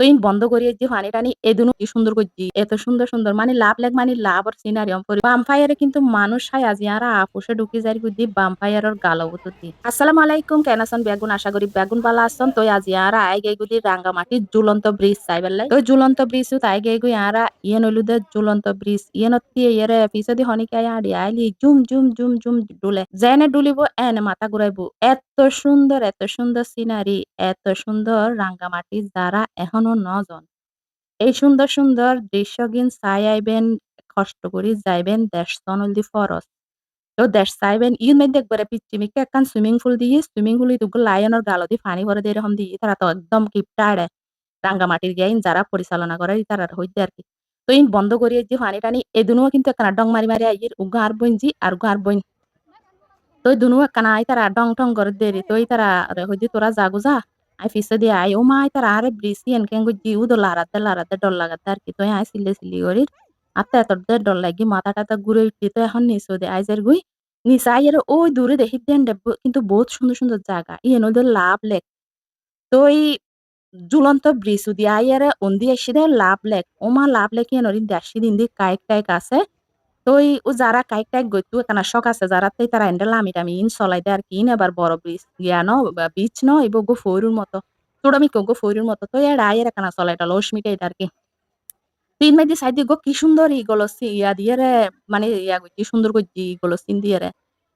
তো ইন বন্ধ করিয়ে যে পানি টানি এদুনু কি সুন্দর করছি এত সুন্দর সুন্দর মানে লাভ লেগ মানে লাভ আর সিনারি অম্পরি বাম্পায়ারে কিন্তু মানুষ হাই আজি আর আপুসে ঢুকি যাই গুদি বাম্পায়ারর গালবততি আসসালামু আলাইকুম, কেন আছেন বেগুন? আশা করি বেগুন বালা আসছেন তো আজি আর আই গে গুদি রাঙ্গামাটি ঝুলন্ত ব্রিজ চাইবেলাই তো ঝুলন্ত ব্রিজ তাই গে গুই আর ইয়েন হলুদে ঝুলন্ত ব্রিজ ইয়েনতি ইয়েরে পিছদি হনিকে আড়ি আইলি জুম জুম জুম জুম ডুলে। যেনে ডুলিব, এনে মাথা ঘুরাইব। এত সুন্দর এত সুন্দর সিনারি এত সুন্দর রাঙ্গামাটি যারা এখনও নজন। এই সুন্দর সুন্দর দৃশ্যগিন চাই আইবেন কষ্ট করি যাইবেন, দেশ তনলদি ফরস তো দেশ চাইবেন ইন মধ্যে একবারে পিচ্চিমিকে একখান সুইমিং পুল দিয়ে সুইমিং পুল ইতুগুলো লায়নের গালদি পানি ভরে দিয়ে এরকম দিয়ে তারা তো একদম কিপটাড়ে। রাঙ্গামাটির গিয়ে যারা পরিচালনা করে তারা হইতে আর কি। তো ইন বন্ধ করিয়ে যে পানি টানি এদুনুও কিন্তু একখানা ডং মারি মারি আইয়ের উগা আর বইনজি আর উগা আর বইন। তো দুনু একখানা আই তারা ডং টং করে দেরি তো তারা হইদি, তোরা যাগো যা। আই দিয়ে আই ও মা আই তারা আরে ব্রিসি এনকে গুজি উ দো লারাতে লারাতে ডর লাগাতে আর কি তো আই সিলে সিলি করি আত্তে এত ডর লাগি মাথা টাতা ঘুরে উঠলি তো এখন নিচো দে আইজের গুই নিচা আইয়ের ওই দূরে দেখি দেন কিন্তু বহুত সুন্দর সুন্দর জায়গা ইয়ে নদের লাভ লেক তো এই ঝুলন্ত ব্রিজ দিয়ে আইয়ারে উন্দি এসে দেয় লাভ লেক ওমা লাভ লেক ইয়ে নরিন দেশি দিন দি কাইক টাইক আছে তো ও যারা কাইক টাইক গইতু এখানে শখ আছে যারা তাই তারা এন্ডেল আমি টামি ইন চলাই দেয় আর কি ইন এবার বড় ব্রিজ গিয়া ন বিচ ন এবার গো ফৈরুর মতো। তোড়ামি গো ফৈরুর মতো তো এর আয়ের এখানে চলাইটা এটা আর কি তিন মাইদি সাইডে গো কি সুন্দর ই গলো ইয়া দিয়ে রে মানে ইয়া কি সুন্দর করছি গলো সিন দিয়ে রে।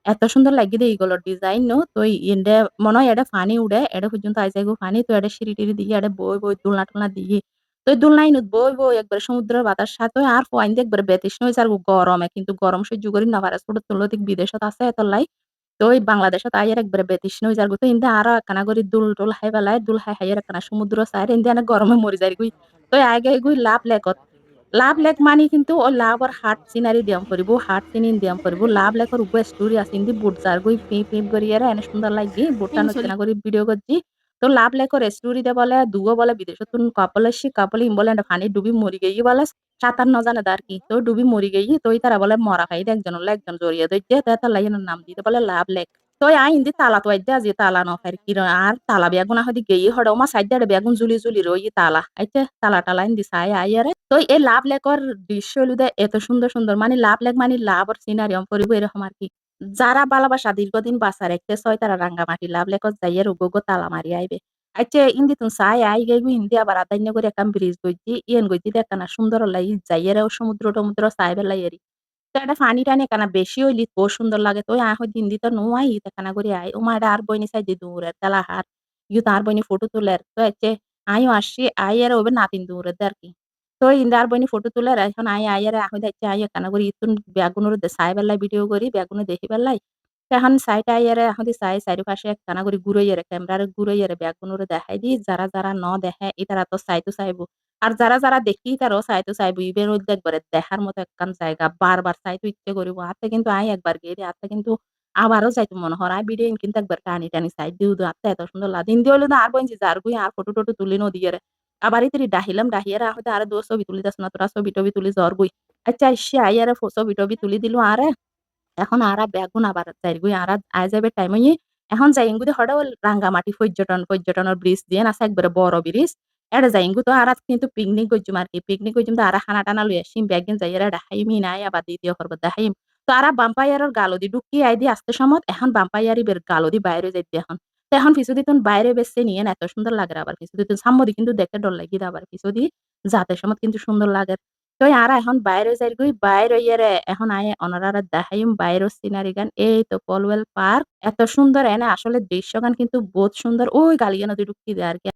এত সুন্দর লাগি দে ইগুলোর ডিজাইন নো তো ইন্ডে মনে হয় এটা ফানি উড়ে এটা পর্যন্ত আইসে গো ফানি তো এটা সিঁড়ি টিড়ি দিয়ে এটা বই বই দোলনা টোলনা দিয়ে তো দোলনা ইনুত বই বই একবার সমুদ্রের বাতাস সাথে আর ফাইন দিয়ে একবার বেতৃষ্ণ হয়েছে আর গরমে। কিন্তু গরম সহ্য করি না পারে ছোট তুলো দিক বিদেশত আছে এত লাই। তো ওই বাংলাদেশত আইয়ার একবারে বেতৃষ্ণ হয়ে যার তো ইন্দে আরও একখানা করে দুল টুল হাই বেলায় দুল হাই হাইয়ার একখানা সমুদ্র সাইড ইন্দে অনেক গরমে মরি যায় গুই। তো আগে গুই লাভ লেকত। লাভ লেক মানি কিন্তু ও লাভ আর হাট সিনারি দিয়াম করিব হাট সিনিন দিয়াম করিব। লাভ লেকর উপরে স্টোরি আছে ইন্দি বুট যার গই পি পি করিয়ারে এনে সুন্দর লাগি বুটটা নচনা করি ভিডিও করছি। তো লাভ স্টোরি দে বলে দুগো বলে, বিদেশ তুন কপল এসি কপল ইম বলে ফানি ডুবি মরি গেই বলে সাঁতার ন জানে তার কি? তো ডুবি মরি গেই তো তারা বলে, মরা খাই একজন হলে একজন জড়িয়ে দইছে তার লাইনের নাম দিতে বলে, লাভ লেক তো আই ইন্দি তালা তো আইতে আজি তালা ন কি আর তালা বেগুন হদি গেই হড় মা সাইডে বেগুন জুলি জুলি রই তালা। আইতে তালা টালা ইন্দি সাই আইয়ারে তো এই লাভ লেকর দৃশ্য হলুদে এত সুন্দর সুন্দর মানে লাভ লেক মানে লাভ আর সিনারি পরিব এরকম আর কি। যারা ভালোবাসা দীর্ঘদিন বাসা রাখতে ছয় তারা রাঙ্গামাটি লাভ লেকত যাইয়ের উগো তালা মারি আইবে। আচ্ছা ইন্দি তুমি সাই আই গেগু ইন্দি আবার আদান্য করে একটা ব্রিজ গইছি, ইয়েন গইছি দেখা না সুন্দর যাইয়ের সমুদ্র টমুদ্র সাই বেলাই এরি। তো এটা ফানি টানি কেনা বেশি হইলি বহুত সুন্দর লাগে। তো আহ দিন দিত নোয়াই দেখানা করে আই। ও এটা আর বইনি সাইডে দূরের তালা হার ইউ তার বইনি ফটো তুলের। তো হচ্ছে আইও আসছি আই আর ওবে নাতিন দূরের আর কি। তো ইন্দার বইনি ফটো তুলে এখন আই আইয়ারে আহ দেখছি আই কেনা করি ইতুন ব্যাগুনোর সাই বেলায় ভিডিও করি, ব্যাগুনো দেখি বেলায় এখন সাইটা আইয়ারে এখন সাই সাইড পাশে একখানা করে ঘুরাইয়ারে ক্যামেরারে ঘুরাইয়ারে ব্যাগুনোরে দেখাই দি, যারা যারা ন দেখে এটারা তো সাইতো চাইব আর যারা যারা দেখি তারও চাইতো চাইব ইবের একবারে দেখার মতো একখান জায়গা, বারবার চাইতো ইচ্ছে করিব। হাতে কিন্তু আই একবার গিয়ে হাতে কিন্তু আবারও চাইতো মনে হয়। আই ভিডিও কিন্তু একবার টানি টানি সাইড দিও হাতে এত সুন্দর লাগে দিন দিয়ে হলো না আর বঞ্চি যার গুই আর ফটো টটো তুলি নদিয়ারে আবার ইতিরি ডাহিলাম ডাহিয়ারে আহতে আর দো ছবি তুলি দাস না তোরা ছবি টবি তুলি জ্বর গুই আচ্ছা আইসি আইয়ারে ছবি টবি তুলি দিল আরে এখন আরা বেগুন আবার যাই গুই আরা আই যাবে টাইম এখন যাইঙ্গুদি হঠাৎ রাঙ্গামাটি পর্যটন পর্যটনের ব্রিজ দিয়ে আছে একবারে বড় ব্রিজ এটা যাইঙ্গু তো আর কিন্তু পিকনিক করছুম আর কি পিকনিক করছুম তো আরা খানা টানা লই আসিম ব্যাগিন যাই এরা দেখাইমি নাই আবার দ্বিতীয় করব দেখাইম তো আরা বাম্পায়ারের গালদি ঢুকি আই দি আসতে সময় এখন বাম্পায়ারি বের গালদি বাইরে যাইতে এখন তো এখন পিছু দিতুন বাইরে বেসে নিয়ে এত সুন্দর লাগে আবার পিছু দিতুন সাম্মদি কিন্তু দেখতে ডর লাগি আবার পিছু দি যাতে সময় কিন্তু সুন্দর লাগে। তো আর এখন বাইরে যাই গই, বাইরে ইয়ারে এখন আয় অনারা দেখাইম বাইরে সিনারি গান। এই তো পলওয়েল পার্ক, এত সুন্দর এনে আসলে দৃশ্য গান কিন্তু বহুত সুন্দর। ওই গালিয়া নদী ঢুকতে দেয় আর কি।